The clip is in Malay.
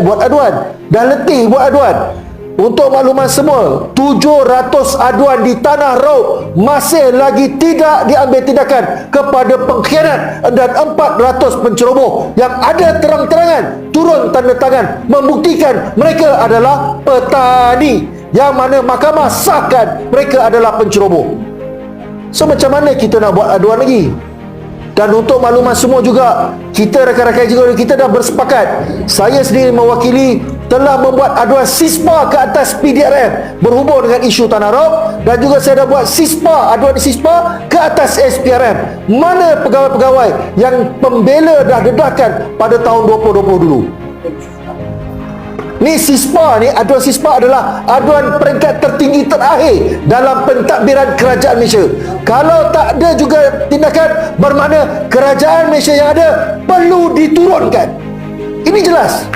buat aduan. Dah letih buat aduan. Untuk makluman semua 700 aduan di Tanah Raub masih lagi tidak diambil tindakan kepada pengkhianat dan 400 penceroboh yang ada terang-terangan turun tanda tangan membuktikan mereka adalah petani yang mana mahkamah sahkan mereka adalah penceroboh. So macam mana kita nak buat aduan lagi? Dan untuk makluman semua juga Kita rakan-rakan juga kita dah bersepakat. Saya sendiri mewakili Telah membuat aduan SISPA ke atas PDRM Berhubung dengan isu Tanah Raub Dan juga saya dah buat SISPA Aduan SISPA ke atas SPRM Mana pegawai-pegawai Yang pembela dah dedahkan pada tahun 2020 dulu Ni SISPA ni aduan SISPA adalah aduan peringkat tertinggi terakhir dalam pentadbiran kerajaan Malaysia. Kalau tak ada juga tindakan bermakna kerajaan Malaysia yang ada perlu diturunkan. Ini jelas.